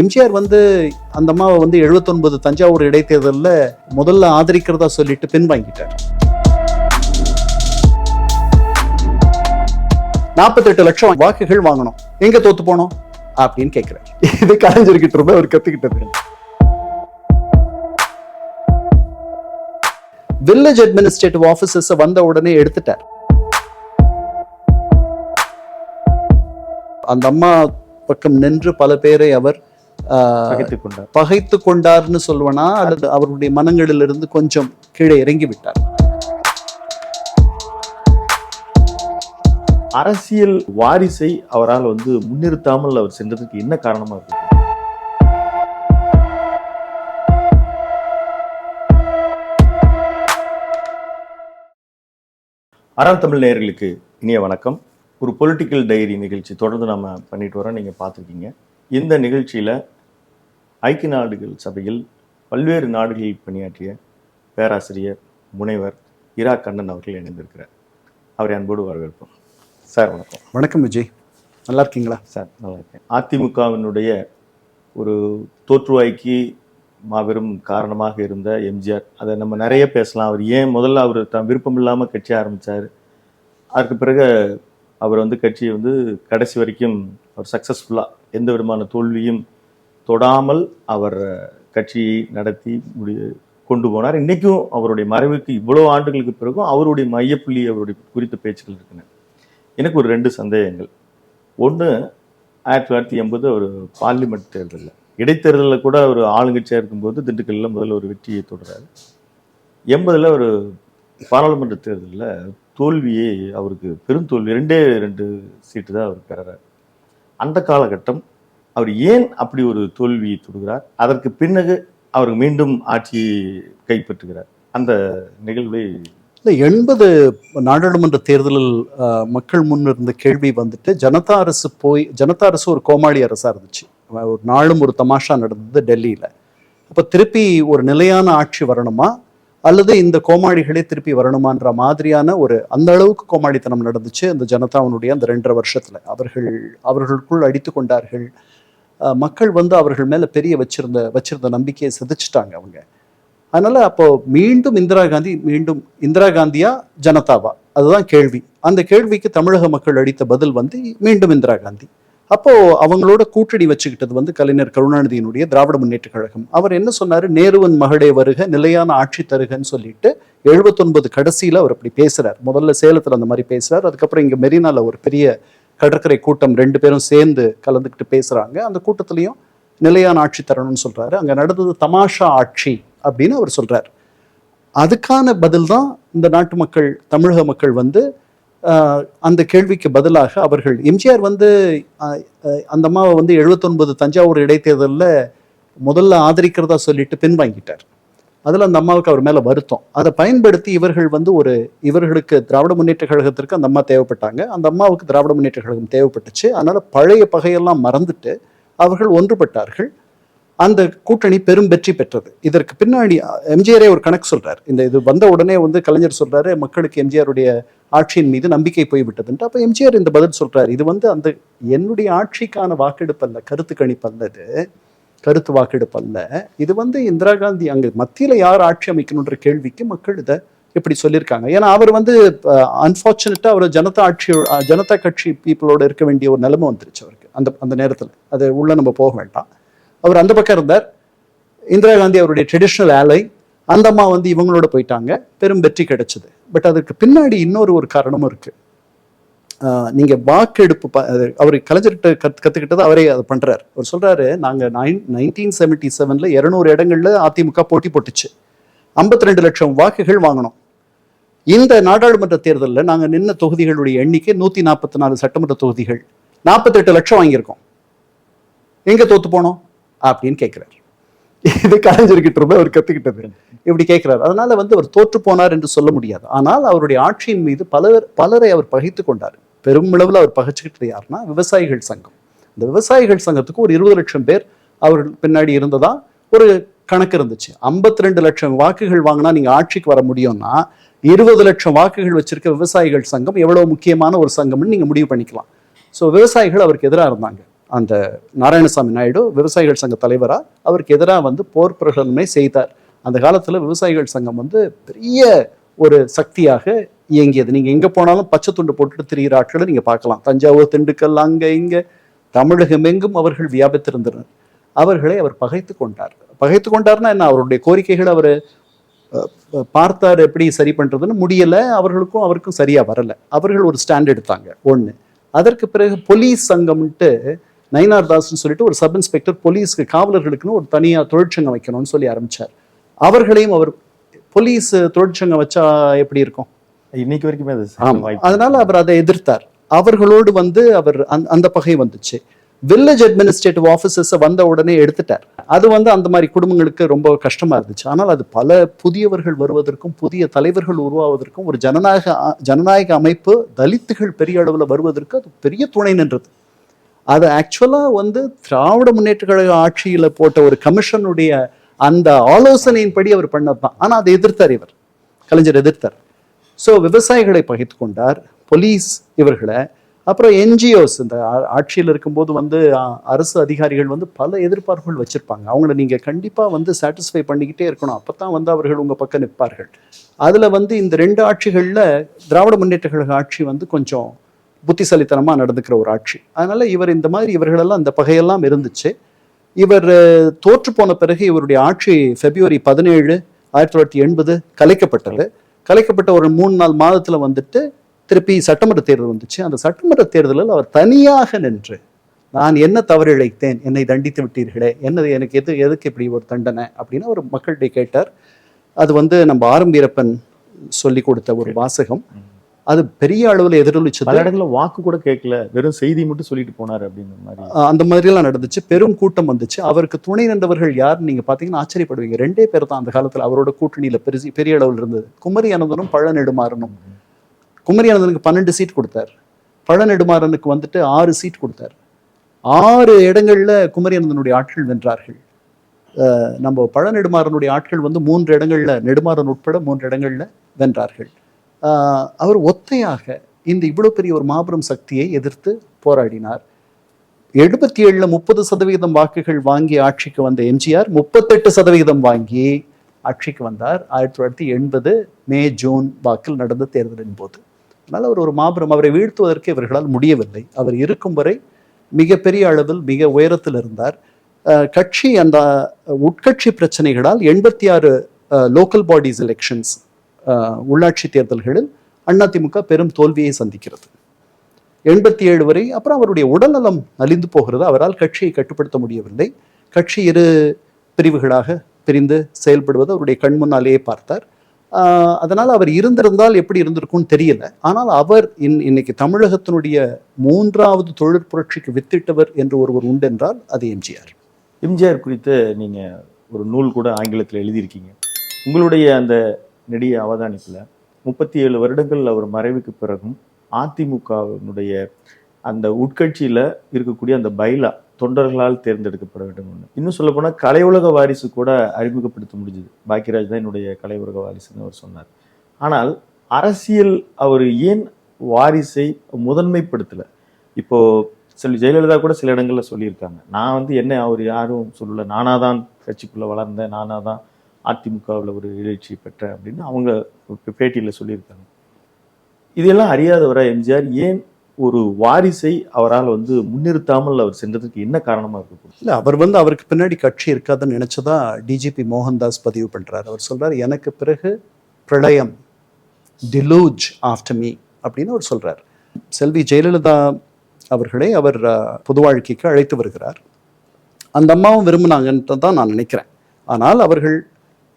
எம்ஜிஆர் வந்து அந்த அம்மாவை வந்து 79 தஞ்சாவூர் இடைத்தேர்தலில் முதல்ல ஆதரிக்கிறதா சொல்லிட்டு பின்வாங்கிட்டார். நாற்பத்தெட்டு லட்சம் வாக்குகள் வாங்கணும். எங்க தோத்து போனோம்? அப்படின்னு கேட்கிறார் இது கலைஞர்கிட்ட இருந்து அவர் கத்துக்கிட்டது. வில்லேஜ் அட்மினிஸ்ட்ரேட்டிவ் ஆபீசர்ஸ் வந்த உடனே எடுத்துட்டார். அந்த அம்மா பக்கம் நின்று பல பேரை அவர் பகைத்து கொண்டார்னு சொல்வனா அல்லது அவருடைய மனங்களிலிருந்து கொஞ்சம் கீழே இறங்கி விட்டார் அரசியல் வாரிசை அவரால் வந்து முன்னிறுத்தாமல் அவர் சென்றதுக்கு என்ன காரணமா இருக்கு? அறம் தமிழ் நேயர்களுக்கு இனிய வணக்கம். ஒரு பொலிட்டிக்கல் டைரி நிகழ்ச்சி தொடர்ந்து நம்ம பண்ணிட்டு வரோம். நீங்கள் பார்த்துருக்கீங்க. இந்த நிகழ்ச்சியில் ஐக்கிய நாடுகள் சபையில் பல்வேறு நாடுகளில் பணியாற்றிய பேராசிரியர் முனைவர் இரா கண்ணன் அவர்கள் இணைந்திருக்கிறார். அவரை அன்போடு வரவேற்போம். சார் வணக்கம். வணக்கம் விஜய். நல்லா இருக்கீங்களா? சார் நல்லா இருக்கேன். அதிமுகவினுடைய ஒரு தோற்றுவாய்க்கு மாபெரும் காரணமாக இருந்த எம்ஜிஆர் அதை நம்ம நிறைய பேசலாம். அவர் ஏன் முதல்ல அவர் தான் விருப்பம் இல்லாமல் கட்சி ஆரம்பித்தார் அதுக்கு பிறகு அவர் வந்து கட்சியை வந்து கடைசி வரைக்கும் அவர் சக்ஸஸ்ஃபுல்லாக எந்த விதமான தோல்வியும் தொடாமல் அவர் கட்சியை நடத்தி முடி கொண்டு போனார். இன்றைக்கும் அவருடைய மறைவுக்கு இவ்வளோ ஆண்டுகளுக்கு பிறகும் அவருடைய மையப்புள்ளி அவருடைய குறித்த பேச்சுக்கள் இருக்குன்னு எனக்கு ஒரு ரெண்டு சந்தேகங்கள். ஒன்று ஆயிரத்தி தொள்ளாயிரத்தி எண்பது ஒரு பார்லிமெண்ட் தேர்தலில். இடைத்தேர்தலில் கூட ஒரு ஆளுங்கட்சியாக இருக்கும்போது திண்டுக்கல்லில் முதல்ல ஒரு வெற்றியை தொடர்றாரு எண்பதில் ஒரு பாராளுமன்ற தேர்தலில் தோல்வியே அவருக்கு பெருந்தோல்வி ரெண்டே ரெண்டு சீட்டு தான் அவர் பெறுறார் அந்த காலகட்டம் அவர் ஏன் அப்படி ஒரு தோல்வியை தொடுகிறார்? அதற்கு பின்னகு அவர் மீண்டும் ஆட்சியை கைப்பற்றுகிறார். அந்த நிகழ்வை இல்லை எண்பது நாடாளுமன்ற தேர்தலில் மக்கள் முன் இருந்த கேள்வி வந்துட்டு ஜனதா அரசு போய் ஜனதா அரசு ஒரு கோமாளி அரசாக இருந்துச்சு. ஒரு நாளும் ஒரு தமாஷா நடந்தது டெல்லியில். அப்போ திருப்பி ஒரு நிலையான ஆட்சி வரணுமா? அல்லது இந்த கோமாளிகளே திருப்பி வரணுமான்ற மாதிரியான ஒரு அந்த அளவுக்கு கோமாளித்தனம் நடந்துச்சு அந்த ஜனதாவினுடைய அந்த ரெண்டரை வருஷத்தில். அவர்கள் அவர்களுக்குள் அடித்து கொண்டார்கள். மக்கள் வந்து அவர்கள் மேலே பெரிய வச்சிருந்த வச்சிருந்த நம்பிக்கையை சிதைச்சிட்டாங்க அவங்க. அதனால் அப்போது மீண்டும் இந்திரா காந்தி மீண்டும் இந்திரா காந்தியா ஜனதாவா? அதுதான் கேள்வி. அந்த கேள்விக்கு தமிழக மக்கள் அளித்த பதில் வந்து மீண்டும் இந்திரா காந்தி. அப்போது அவங்களோட கூட்டணி வச்சுக்கிட்டது வந்து கலைஞர் கருணாநிதியினுடைய திராவிட முன்னேற்ற கழகம். அவர் என்ன சொன்னார்? நேருவன் மகளே வருக நிலையான ஆட்சி தருகன்னு சொல்லிட்டு எழுபத்தொன்பது கடைசியில் அவர் அப்படி பேசுகிறார் முதல்ல சேலத்தில் அந்த மாதிரி பேசுகிறார் அதுக்கப்புறம் இங்கே மெரினாவில் ஒரு பெரிய கடற்கரை கூட்டம் ரெண்டு பேரும் சேர்ந்து கலந்துக்கிட்டு பேசுகிறாங்க அந்த கூட்டத்திலையும் நிலையான ஆட்சி தரணும்னு சொல்கிறாரு அங்கே நடந்தது தமாஷா ஆட்சி அப்படின்னு அவர் சொல்கிறார் அதுக்கான பதில் தான் இந்த நாட்டு மக்கள் தமிழக மக்கள் வந்து அந்த கேள்விக்கு பதிலாக அவர்கள் எம்ஜிஆர் வந்து அந்த அம்மாவை வந்து 79 தஞ்சாவூர் இடைத்தேர்தலில் முதல்ல ஆதரிக்கிறதா சொல்லிட்டு பின்வாங்கிட்டார். அதில் அந்த அம்மாவுக்கு அவர் மேலே வருத்தம். அதை பயன்படுத்தி இவர்கள் வந்து ஒரு இவர்களுக்கு திராவிட முன்னேற்ற கழகத்திற்கு அந்த அம்மா தேவைப்பட்டாங்க. அந்த அம்மாவுக்கு திராவிட முன்னேற்ற கழகம் தேவைப்பட்டுச்சு. அதனால் பழைய பகையெல்லாம் மறந்துட்டு அவர்கள் ஒன்றுபட்டார்கள். அந்த கூட்டணி பெரும் வெற்றி பெற்றது. இதற்கு பின்னாடி எம்ஜிஆரே ஒரு கணக்கு சொல்றார். இந்த இது வந்த உடனே வந்து கலைஞர் சொல்றாரு மக்களுக்கு எம்ஜிஆருடைய ஆட்சியின் மீது நம்பிக்கை போய்விட்டதுன்ட்டு அப்போ எம்ஜிஆர் இந்த பதில் சொல்றாரு. இது வந்து அந்த என்னுடைய ஆட்சிக்கான வாக்கெடுப்பு அல்ல கருத்து கணிப்பு இது கருத்து வாக்கெடுப்பு அல்ல. இது வந்து இந்திரா காந்தி அங்கே மத்தியில் யார் ஆட்சி அமைக்கணுன்ற கேள்விக்கு மக்கள் இதை இப்படி சொல்லியிருக்காங்க. ஏன்னா அவர் வந்து அன்ஃபார்ச்சுனேட்டாக அவர் ஜனதா ஆட்சி ஜனதா கட்சி பீப்புளோட இருக்க வேண்டிய ஒரு நிலைமை வந்துருச்சு அவருக்கு. அந்த அந்த நேரத்தில். அது உள்ளே நம்ம போக வேண்டாம். அவர் அந்த பக்கம் இருந்தார். இந்திரா காந்தி அவருடைய ட்ரெடிஷ்னல் ஆலை அந்த அம்மா வந்து இவங்களோட போயிட்டாங்க. பெரும் வெற்றி கிடைச்சது. பட் அதுக்கு பின்னாடி இன்னொரு ஒரு காரணமும் இருக்குது நீங்கள் நீங்க வாக்கெடுப்பு ப- அவர் கலைஞர்கிட்ட கத் கத்துக்கிட்டது அவரே அதை பண்ணுறார் அவர் சொல்றாரு நாங்க நைன் நைன்டீன் செவன்டி செவன்ல இருநூறு இடங்கள்ல அதிமுக போட்டி போட்டுச்சு. 52 ரெண்டு லட்சம் வாக்குகள் வாங்கினோம் இந்த நாடாளுமன்ற தேர்தலில் நாங்கள் நின்ன தொகுதிகளுடைய எண்ணிக்கை நூத்தி நாற்பத்தி நாலு சட்டமன்ற தொகுதிகள். 48 லட்சம் வாங்கியிருக்கோம். எங்க தோத்து போனோம்? அப்படின்னு கேட்கிறார் இது கலைஞர்கிட்ட இருந்து அவர் கத்துக்கிட்டது. இப்படி கேட்கிறார் அதனால வந்து அவர் தோற்று போனார் என்று சொல்ல முடியாது. ஆனால் அவருடைய ஆட்சியின் மீது பலர் பலரை அவர் பகைத்து கொண்டார். பெருமளவில் அவர் பகைச்சுக்கிட்டது யாருன்னா விவசாயிகள் சங்கம். இந்த விவசாயிகள் சங்கத்துக்கு ஒரு இருபது லட்சம் பேர் அவர்கள் பின்னாடி இருந்ததா ஒரு கணக்கு இருந்துச்சு. 52 ரெண்டு லட்சம் வாக்குகள் வாங்கினா நீங்கள் ஆட்சிக்கு வர முடியும்னா இருபது லட்சம் வாக்குகள் வச்சிருக்க விவசாயிகள் சங்கம் எவ்வளோ முக்கியமான ஒரு சங்கம்னு நீங்கள் முடிவு பண்ணிக்கலாம். ஸோ விவசாயிகள் அவருக்கு எதிராக இருந்தாங்க. அந்த நாராயணசாமி நாயுடு விவசாயிகள் சங்க தலைவராக அவருக்கு எதிராக வந்து போர் பிரகடனமே செய்தார். அந்த காலத்தில் விவசாயிகள் சங்கம் வந்து பெரிய ஒரு சக்தியாக இயங்கியது. நீங்கள் எங்கே போனாலும் பச்சை துண்டு போட்டுட்டு திரிகிற ஆட்களை நீங்கள் பார்க்கலாம். தஞ்சாவூர் திண்டுக்கல் அங்கே இங்கே தமிழகம் எங்கும் அவர்கள் வியாபித்திருந்தனர். அவர்களை அவர் பகைத்து கொண்டார். பகைத்து கொண்டார்னா என்ன? அவருடைய கோரிக்கைகள் அவர் பார்த்தார் எப்படி சரி பண்ணுறதுன்னு முடியலை. அவர்களுக்கும் அவருக்கும் சரியாக வரலை. அவர்கள் ஒரு ஸ்டாண்ட் எடுத்தாங்க. ஒன்று அதற்கு பிறகு போலீஸ் சங்கம்ன்ட்டு நயினார் தாஸ்னு சொல்லிட்டு ஒரு சப் இன்ஸ்பெக்டர் போலீஸ்க்கு காவலர்களுக்குன்னு ஒரு தனியாக தொழிற்சங்கம் வைக்கணும்னு சொல்லி ஆரம்பிச்சார். அவர்களையும் அவர் போலீஸ் தொழிற்சங்கம் வச்சா எப்படி இருக்கும்? இன்னைக்கு வரைக்குமே அது அதனால அவர் அதை எதிர்த்தார். அவர்களோடு வந்து அவர் அந்த- அந்த பகை வந்துச்சு. வில்லேஜ் அட்மினிஸ்ட்ரேட்டிவ் ஆஃபீஸர்ஸ் வந்த உடனே எடுத்துட்டார். அது வந்து அந்த மாதிரி குடும்பங்களுக்கு ரொம்ப கஷ்டமா இருந்துச்சு. ஆனால் அது பல புதியவர்கள் வருவதற்கும் புதிய தலைவர்கள் உருவாவதற்கும் ஒரு ஜனநாயக ஜனநாயக அமைப்பு தலித்துகள் பெரிய அளவில் வருவதற்கு அது பெரிய துணை நின்றது. அது ஆக்சுவலா வந்து திராவிட முன்னேற்ற கழக ஆட்சியில போட்ட ஒரு கமிஷனுடைய அந்த ஆலோசனையின்படி அவர் பண்ணதுதான் ஆனா அதை எதிர்த்தார் இவர். கலைஞர் எதிர்த்தார். ஸோ விவசாயிகளை பகிர்ந்து கொண்டார் போலீஸ் இவர்களை. அப்புறம் என்ஜிஓஸ் இந்த ஆ- ஆட்சியில் இருக்கும்போது வந்து அரசு அதிகாரிகள் வந்து பல எதிர்பார்ப்புகள் வச்சுருப்பாங்க. அவங்கள நீங்கள் கண்டிப்பாக வந்து சாட்டிஸ்ஃபை பண்ணிக்கிட்டே இருக்கணும். அப்போ தான் வந்து அவர்கள் உங்கள் பக்கம் நிற்பார்கள். அதில் வந்து இந்த ரெண்டு ஆட்சிகளில் திராவிட முன்னேற்ற கழக ஆட்சி வந்து கொஞ்சம் புத்திசாலித்தனமாக நடந்துக்கிற ஒரு ஆட்சி. அதனால் இவர் இந்த மாதிரி இவர்களெல்லாம் இந்த பகையெல்லாம் இருந்துச்சு. இவர் தோற்று போன பிறகு இவருடைய ஆட்சி பிப்ரவரி பதினேழு ஆயிரத்தி தொள்ளாயிரத்தி எண்பது கலைக்கப்பட்டது. கலைக்கப்பட்ட ஒரு மூணு நாள் மாதத்தில் வந்துட்டு திருப்பி சட்டமன்ற தேர்தல் வந்துச்சு. அந்த சட்டமன்ற தேர்தலில் அவர் தனியாக நின்று நான் என்ன தவறு இழைத்தேன்? என்னை தண்டித்து விட்டீர்களே? என்னது எனக்கு எது எதுக்கு இப்படி ஒரு தண்டனை? அப்படின்னு அவர் மக்கள்கிட்ட கேட்டார். அது வந்து நம்ம ஆரம்பீரப்பன் சொல்லி கொடுத்த ஒரு வாசகம். அது பெரிய அளவில் எதிரொலிச்சது. பல இடங்கள்ல வாக்கு கூட கேட்கல. வெறும் செய்தி மட்டும் சொல்லிட்டு போனாரு அப்படின்ற மாதிரி. அந்த மாதிரியெல்லாம் நடந்துச்சு. பெரும் கூட்டம் வந்துச்சு. அவருக்கு துணை நின்றவர்கள் யார்? நீங்க பாத்தீங்கன்னா ஆச்சரியப்படுவீங்க. ரெண்டே பேர் தான் அந்த காலத்துல அவரோட கூட்டணியில பெருசி பெரிய அளவில் இருந்தது. குமரி அனந்தனும் பழ நெடுமாறனும் குமரி அனந்தனுக்கு பன்னெண்டு சீட் கொடுத்தார். பழ நெடுமாறனுக்கு வந்துட்டு ஆறு சீட் கொடுத்தார். ஆறு இடங்கள்ல குமரி அனந்தனுடைய ஆட்கள் வென்றார்கள். நம்ம பழ நெடுமாறனுடைய ஆட்கள் வந்து மூன்று இடங்கள்ல நெடுமாறன் உட்பட மூன்று இடங்கள்ல வென்றார்கள். அவர் ஒத்தையாக இந்த இவ்வளோ பெரிய ஒரு மாபெரும் சக்தியை எதிர்த்து போராடினார். எழுபத்தி ஏழில் முப்பது சதவீதம் வாக்குகள் வாங்கி ஆட்சிக்கு வந்த எம்ஜிஆர் முப்பத்தெட்டு சதவீதம் வாங்கி ஆட்சிக்கு வந்தார். ஆயிரத்தி தொள்ளாயிரத்தி எண்பது மே ஜூன் வாக்கில் நடந்த தேர்தலின் போது. அதனால் அவர் ஒரு மாபெரும் அவரை வீழ்த்துவதற்கு இவர்களால் முடியவில்லை. அவர் இருக்கும் வரை மிகப்பெரிய அளவில் மிக உயரத்தில் இருந்தார். கட்சி அந்த உட்கட்சி பிரச்சனைகளால் எண்பத்தி ஆறு லோக்கல் பாடிஸ் எலெக்ஷன்ஸ் உள்ளாட்சி தேர்தல்களில் அதிமுக பெரும் தோல்வியை சந்திக்கிறது. எண்பத்தி ஏழு வரை அப்புறம் அவருடைய உடல்நலம் நலிந்து போகிறது. அவரால் கட்சியை கட்டுப்படுத்த முடியவில்லை. கட்சி இரு பிரிவுகளாக பிரிந்து செயல்படுவது அவருடைய கண் முன்னாலேயே பார்த்தார். ஆஹ் அதனால் அவர் இருந்திருந்தால் எப்படி இருந்திருக்கும்னு தெரியல. ஆனால் அவர் இன் இன்னைக்கு தமிழகத்தினுடைய மூன்றாவது தொழிற் புரட்சிக்கு வித்திட்டவர் என்று ஒருவர் உண்டென்றால் அது எம்ஜிஆர். எம்ஜிஆர் குறித்து நீங்கள் ஒரு நூல் கூட ஆங்கிலத்தில் எழுதியிருக்கீங்க. உங்களுடைய அந்த நெடிய அவதானிப்பில் முப்பத்தி ஏழு வருடங்கள் அவர் மறைவுக்கு பிறகும் அதிமுகவினுடைய அந்த உட்கட்சியில் இருக்கக்கூடிய அந்த பைலா தொண்டர்களால் தேர்ந்தெடுக்கப்பட வேண்டும் ஒன்று இன்னும் சொல்லப்போனால் கலையுலக வாரிசு கூட அறிமுகப்படுத்த முடிஞ்சது. பாக்கியராஜ் தான் என்னுடைய கலையுலக வாரிசுன்னு அவர் சொன்னார். ஆனால் அரசியல் அவர் ஏன் வாரிசை முதன்மைப்படுத்தலை? இப்போது சொல்லி ஜெயலலிதா கூட சில இடங்களில் சொல்லியிருக்காங்க. நான் வந்து என்ன அவர் யாரும் சொல்லல. நானாக தான் கட்சிக்குள்ளே வளர்ந்தேன். நானாக தான் அதிமுகவில் ஒரு எழுச்சி பெற்றேன் அப்படின்னு அவங்க பேட்டியில் சொல்லியிருக்காங்க. இதெல்லாம் அறியாதவராக எம்ஜிஆர்? ஏன் ஒரு வாரிசை அவரால் வந்து முன்னிறுத்தாமல் அவர் சென்றதுக்கு என்ன காரணமாக இருக்கும் இல்லை அவர் வந்து அவருக்கு பின்னாடி கட்சி இருக்காதுன்னு நினச்சதா டிஜிபி மோகன்தாஸ் பதிவு பண்ணுறாரு அவர் சொல்கிறார் எனக்கு பிறகு பிரளயம் டிலூஜ் ஆஃப்டர் மீ அப்படின்னு அவர் சொல்கிறார் செல்வி ஜெயலலிதா அவர்களை அவர் பொது வாழ்க்கைக்கு அழைத்து வருகிறார். அந்த அம்மாவும் விரும்பினாங்கன்ட்டு தான் நான் நினைக்கிறேன். ஆனால் அவர்கள்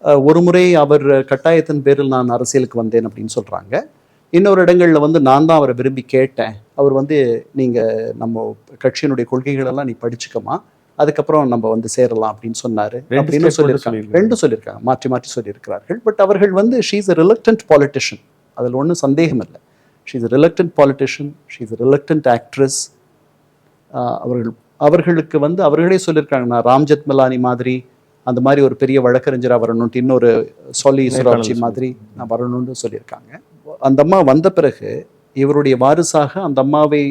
ஒரு முறை அவர் கட்டாயத்தின் பேரில் நான் அரசியலுக்கு வந்தேன் அப்படின்னு சொல்றாங்க. இன்னொரு இடங்கள்ல வந்து நான் தான் அவரை விரும்பி கேட்டேன். அவர் வந்து நீங்க நம்ம கட்சியினுடைய கொள்கைகள் எல்லாம் நீ படிச்சுக்கமா அதுக்கப்புறம் நம்ம வந்து சேரலாம் அப்படின்னு சொன்னாரு. அப்படின்னு சொல்லியிருக்காங்க. ரெண்டும் சொல்லியிருக்காங்க. மாற்றி மாற்றி சொல்லியிருக்கிறார்கள். பட் அவர்கள் வந்து ஷீஸ் reluctant politician. அதில் ஒன்றும் சந்தேகம் இல்லை a reluctant politician. She's a reluctant actress. Ah அவர்கள் அவர்களுக்கு வந்து அவர்களே சொல்லியிருக்காங்க நான் ராம்ஜெத் மிலானி மாதிரி அந்த மாதிரி ஒரு பெரிய வழக்கறிஞராக வரணும்ட்டு இன்னொரு சொல்லி நேபாள மாதிரி நான் வரணும்னு சொல்லியிருக்காங்க. அந்த அம்மா வந்த பிறகு இவருடைய வாரிசாக அந்த அம்மாவை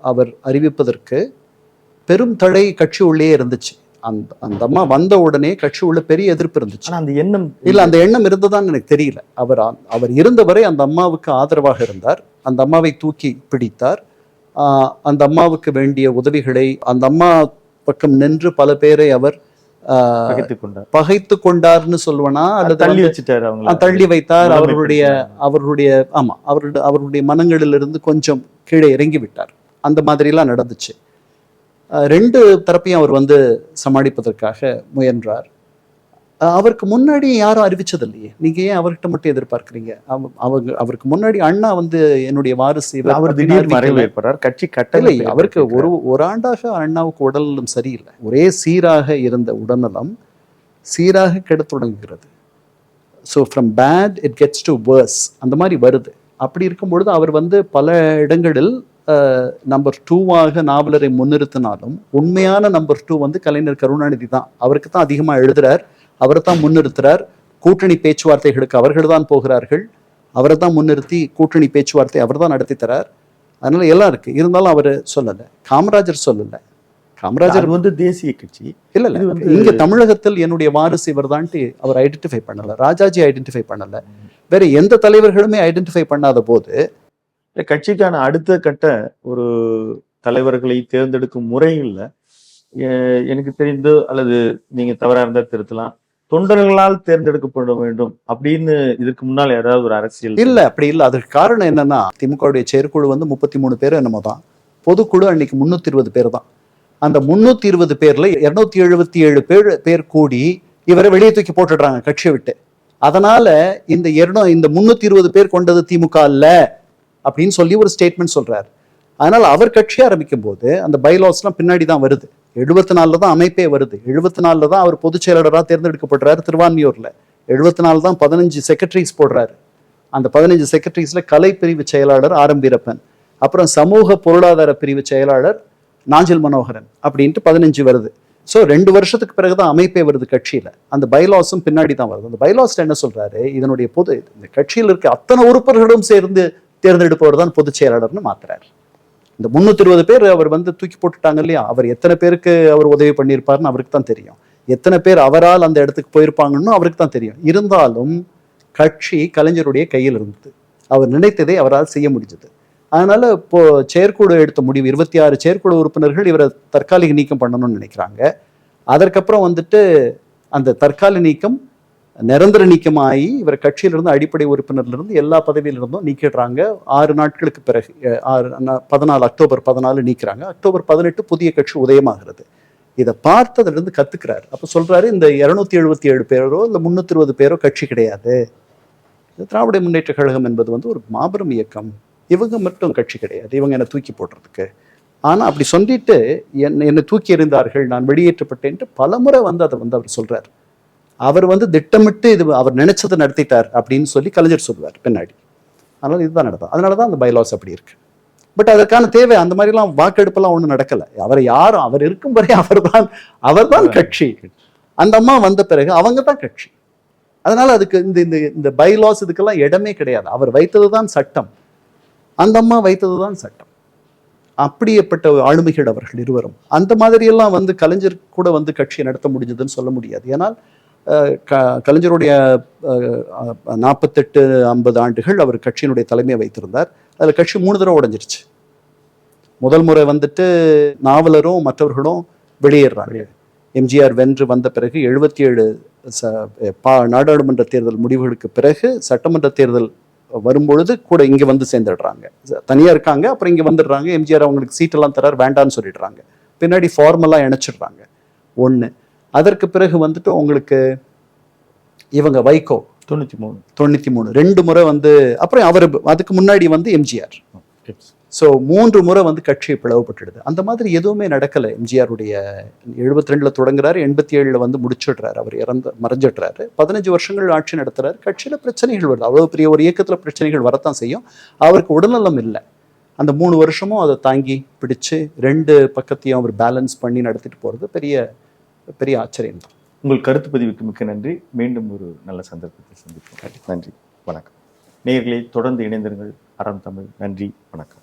அவர் அறிவிப்பதற்கு பெரும் தடை கட்சி உள்ளே இருந்துச்சு. அந்த அந்த அம்மா வந்த உடனே கட்சி உள்ள பெரிய எதிர்ப்பு இருந்துச்சு. அந்த எண்ணம் இல்ல அந்த எண்ணம் இருந்ததான்னு எனக்கு தெரியல. அவர் அவர் இருந்தவரை அந்த அம்மாவுக்கு ஆதரவாக இருந்தார். அந்த அம்மாவை தூக்கி பிடித்தார். ஆஹ் அந்த அம்மாவுக்கு வேண்டிய உதவிகளை அந்த அம்மா பக்கம் நின்று பல பேரை அவர் பகைத்து கொண்டார்னு சொல்லுவனா? அல்லது தள்ளி வச்சுட்டாரு அவங்க தள்ளி வைத்தார். அவர்களுடைய படுத்தினார். அவர்களுடைய ஆமா அவருடைய அவருடைய மனங்களிலிருந்து கொஞ்சம் கீழே இறங்கி விட்டார். அந்த மாதிரிலாம் நடந்துச்சு. ரெண்டு தரப்பையும் அவர் வந்து சமாளிப்பதற்காக முயன்றார். அவருக்கு முன்னாடி யாரும் அறிவிச்சது இல்லையே நீங்க ஏன் அவர்கிட்ட மட்டும் எதிர்பார்க்கறீங்க? அவ- அவங்க அவருக்கு முன்னாடி அண்ணா வந்து என்னுடைய வாரிசு அவர் திடீர் மறைவு. ஏற்படுறார் கட்சி கட்டளை அவருக்கு ஒரு ஒரு ஆண்டாக அண்ணாவுக்கு உடல்நலம் சரியில்லை. ஒரே சீராக இருந்த உடல்நலம் சீராக கெடத் தொடங்குகிறது. So from bad it gets to worse அந்த மாதிரி வருது. அப்படி இருக்கும் பொழுது அவர் வந்து பல இடங்களில் நம்பர் டூவாக நாவலரை முன்னிறுத்தினாலும் உண்மையான நம்பர் டூ வந்து கலைஞர் கருணாநிதி தான். அவருக்கு தான் அதிகமாக எழுதுறார். அவரை தான் முன்னிறுத்துறார். கூட்டணி பேச்சுவார்த்தைகளுக்கு அவர்கள் தான் போகிறார்கள். அவரை தான் முன்னிறுத்தி கூட்டணி பேச்சுவார்த்தை அவர் தான் நடத்தி தரார். அதனால எல்லாம் இருக்கு. இருந்தாலும் அவர் சொல்லலை. காமராஜர் சொல்லலை. காமராஜர் வந்து தேசிய கட்சி. இல்ல இல்ல. இங்க தமிழகத்தில் என்னுடைய வாரிசு இவர் அவர் ஐடென்டிஃபை பண்ணல. ராஜாஜி ஐடென்டிஃபை பண்ணல. வேற எந்த தலைவர்களுமே ஐடென்டிஃபை பண்ணாத போது கட்சிக்கான அடுத்த கட்ட ஒரு தலைவர்களை தேர்ந்தெடுக்கும் முறைகள்ல எ- எனக்கு தெரிந்து அல்லது நீங்க தவறா இருந்தா திருத்தலாம். தொண்டர்களால் தேர்ந்தெடுக்கப்பட வேண்டும் அப்படின்னு இதுக்கு முன்னால் ஏதாவது ஒரு அரசியல் இல்ல அப்படி இல்ல. அதற்கு காரணம் என்னன்னா திமுகவுடைய செயற்குழு வந்து முப்பத்தி மூணு பேர் என்னமோ தான். பொதுக்குழு அன்னைக்கு முன்னூத்தி இருபது பேர் தான். அந்த முன்னூத்தி இருபது பேர்ல இருநூத்தி எழுபத்தி ஏழு பேர் பேர் கூடி இவரை வெளியே தூக்கி போட்டுடுறாங்க கட்சியை விட்டு. அதனால இந்த இருநூ இந்த முன்னூத்தி இருபது பேர் கொண்டது திமுக அல்ல அப்படின்னு சொல்லி ஒரு ஸ்டேட்மெண்ட் சொல்றாரு. அதனால் அவர் கட்சி ஆரம்பிக்கும் போது அந்த பைலாஸ்லாம் பின்னாடி தான் வருது. எழுபத்தி நாலில் தான் அமைப்பே வருது. எழுபத்தி நாலில் தான் அவர் பொதுச் செயலாளராக தேர்ந்தெடுக்கப்படுறாரு திருவான்மியூரில். எழுபத்தி நாலு தான் பதினஞ்சு செக்ரட்டரிஸ் போடுறாரு. அந்த பதினஞ்சு செக்ரட்டரிஸில் கலை பிரிவு செயலாளர் ஆரம்பிரப்பன் அப்புறம் சமூக பொருளாதார பிரிவு செயலாளர் நாஞ்சில் மனோகரன் அப்படின்ட்டு பதினஞ்சு வருது. ஸோ ரெண்டு வருஷத்துக்கு பிறகு தான் அமைப்பே வருது கட்சியில். அந்த பைலாஸும் பின்னாடி தான் வருது. அந்த பைலாஸில் என்ன சொல்கிறாரு இதனுடைய பொது இந்த கட்சியில் இருக்க அத்தனை உறுப்பினர்களும் சேர்ந்து தேர்ந்தெடுப்பவர் தான் பொதுச் செயலாளர்னு மாத்துறாரு. இந்த முந்நூற்றி இருபது பேர் அவர் வந்து தூக்கி போட்டுட்டாங்க இல்லையா? அவர் எத்தனை பேருக்கு அவர் உதவி பண்ணியிருப்பாருன்னு அவருக்கு தான் தெரியும். எத்தனை பேர் அவரால் அந்த இடத்துக்கு போயிருப்பாங்கன்னு அவருக்கு தான் தெரியும். இருந்தாலும் கட்சி கலைஞருடைய கையில் இருந்தது. அவர் நினைத்ததை அவரால் செய்ய முடிஞ்சது. அதனால இப்போ செயற்குழு எடுத்த முடிவு இருபத்தி ஆறு செயற்குழு உறுப்பினர்கள் இவரை தற்காலிக நீக்கம் பண்ணணும்னு நினைக்கிறாங்க. அதற்கப்புறம் வந்துட்டு அந்த தற்காலிக நீக்கம் நிரந்தர நீக்கமாகி இவர் கட்சியிலிருந்து அடிப்படை உறுப்பினர்லேருந்து எல்லா பதவியிலிருந்தும் நீக்கிடுறாங்க. ஆறு நாட்களுக்கு பிறகு ஆறு பதினாலு அக்டோபர் பதினாலு நீக்கிறாங்க. அக்டோபர் பதினெட்டு புதிய கட்சி உதயமாகிறது. இதை பார்த்ததுலேருந்து கற்றுக்கிறார் அப்போ சொல்கிறாரு இந்த இரநூத்தி எழுபத்தி ஏழு பேரோ இல்லை முந்நூற்றி இருபது பேரோ கட்சி கிடையாது. திராவிட முன்னேற்ற கழகம் என்பது வந்து ஒரு மாபெரும் இயக்கம். இவங்க மட்டும் கட்சி கிடையாது. இவங்க என்னை தூக்கி போடுறதுக்கு. ஆனால் அப்படி சொல்லிட்டு என்னை என்னை தூக்கி எறிந்தார்கள் நான் வெளியேற்றப்பட்டேன்ட்டு பலமுறை வந்து அதை வந்து அவர் சொல்கிறார் அவர் வந்து திட்டமிட்டு இது அவர் நினைச்சதை நடத்திட்டார் அப்படின்னு சொல்லி கலைஞர் சொல்வார் பின்னாடி. அதனால இதுதான் நடக்கும் அதனால தான் அந்த பைலாஸ் அப்படி இருக்கு. பட் அதற்கான தேவை அந்த மாதிரிலாம் வாக்கெடுப்பெல்லாம் ஒன்றும் நடக்கல. அவர் யாரும் அவர் இருக்கும் வரை அவர்தான் அவர்தான் கட்சி. அந்த அம்மா வந்த பிறகு அவங்க தான் கட்சி. அதனால அதுக்கு இந்த இந்த இந்த பைலாஸ் இதுக்கெல்லாம் இடமே கிடையாது. அவர் வைத்தது தான் சட்டம். அந்த அம்மா வைத்தது தான் சட்டம். அப்படியேப்பட்ட ஆளுமைகள் அவர்கள் இருவரும். அந்த மாதிரியெல்லாம் வந்து கலைஞர் கூட வந்து கட்சியை நடத்த முடிஞ்சதுன்னு சொல்ல முடியாது. ஏன்னால் க- கலைஞருடைய நாற்பத்தெட்டு ஐம்பது ஆண்டுகள் அவர் கட்சியினுடைய தலைமையை வைத்திருந்தார். அதில் கட்சி மூணு தடவை உடஞ்சிருச்சு. முதல் முறை வந்துட்டு நாவலரும் மற்றவர்களும் வெளியேறாங்க. எம்ஜிஆர் வென்று வந்த பிறகு எழுபத்தி ஏழு ச பா நாடாளுமன்ற தேர்தல் முடிவுகளுக்கு பிறகு சட்டமன்ற தேர்தல் வரும்பொழுது கூட இங்கே வந்து சேர்ந்துடுறாங்க. தனியாக இருக்காங்க அப்புறம் இங்கே வந்துடுறாங்க. எம்ஜிஆர் அவங்களுக்கு சீட்டெல்லாம் தரார் வேண்டான்னு சொல்லிடுறாங்க. பின்னாடி ஃபார்மலாக இணைச்சிடுறாங்க. ஒன்று அதற்கு பிறகு வந்துட்டு உங்களுக்கு இவங்க வைகோ தொண்ணூத்தி மூணு. தொண்ணூற்றி மூணு. ரெண்டு முறை வந்து அப்புறம் அவர் அதுக்கு முன்னாடி வந்து எம்ஜிஆர். ஸோ மூன்று முறை வந்து கட்சி பிளவுபட்டுடுது. அந்த மாதிரி எதுவுமே நடக்கலை. எம்ஜிஆருடைய எழுபத்தி ரெண்டில் தொடங்குறாரு எண்பத்தி ஏழில் வந்து முடிச்சிடுறாரு. அவர் இறந்து மறைஞ்சிடுறாரு. பதினஞ்சு வருஷங்கள் ஆட்சி நடத்துறாரு. கட்சியில் பிரச்சனைகள் வருது. அவ்வளோ பெரிய ஒரு இயக்கத்தில் பிரச்சனைகள் வரத்தான் செய்யும். அவருக்கு உடல்நலம் இல்லை. அந்த மூணு வருஷமும் அதை தாங்கி பிடிச்சு ரெண்டு பக்கத்தையும் அவர் பேலன்ஸ் பண்ணி நடத்திட்டு போகிறது பெரிய பெரிய ஆச்சரியம் தான். உங்கள் கருத்து பதிவுக்கு மிக்க நன்றி. மீண்டும் ஒரு நல்ல சந்தர்ப்பத்தை சந்திப்போம். நன்றி. வணக்கம். நேயர்களே தொடர்ந்து இணைந்திருங்கள். அறம் தமிழ். நன்றி. வணக்கம்.